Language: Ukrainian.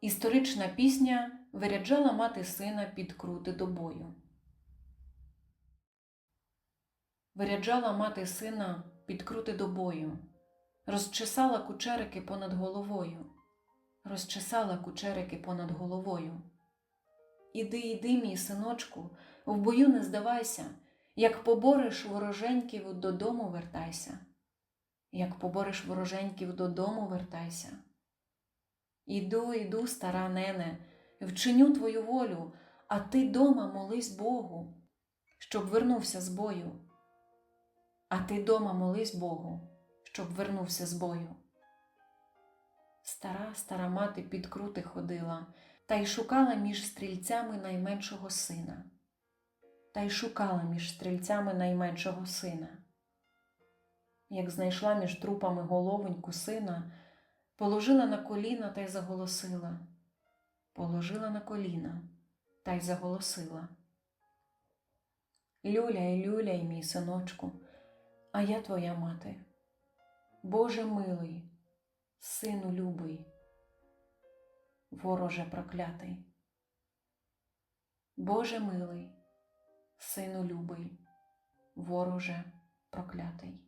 Історична пісня виряджала мати сина під крути до бою. Виряджала мати сина під крути до бою, розчесала кучерики понад головою, розчесала кучерики понад головою. Іди, іди, мій синочку, в бою не здавайся, як побореш вороженьків додому вертайся, як побореш вороженьків додому вертайся. Іду, іду, стара нене, вчиню твою волю, а ти дома молись Богу, щоб вернувся з бою. А ти дома молись Богу, щоб вернувся з бою. Стара, стара мати під крути ходила, та й шукала між стрільцями найменшого сина. Та й шукала між стрільцями найменшого сина. Як знайшла між трупами головоньку сина, положила на коліна та й заголосила. Положила на коліна та й заголосила. Люляй, люляй, мій синочку, а я твоя мати. Боже милий, сину любий, вороже проклятий. Боже милий, сину любий, вороже проклятий.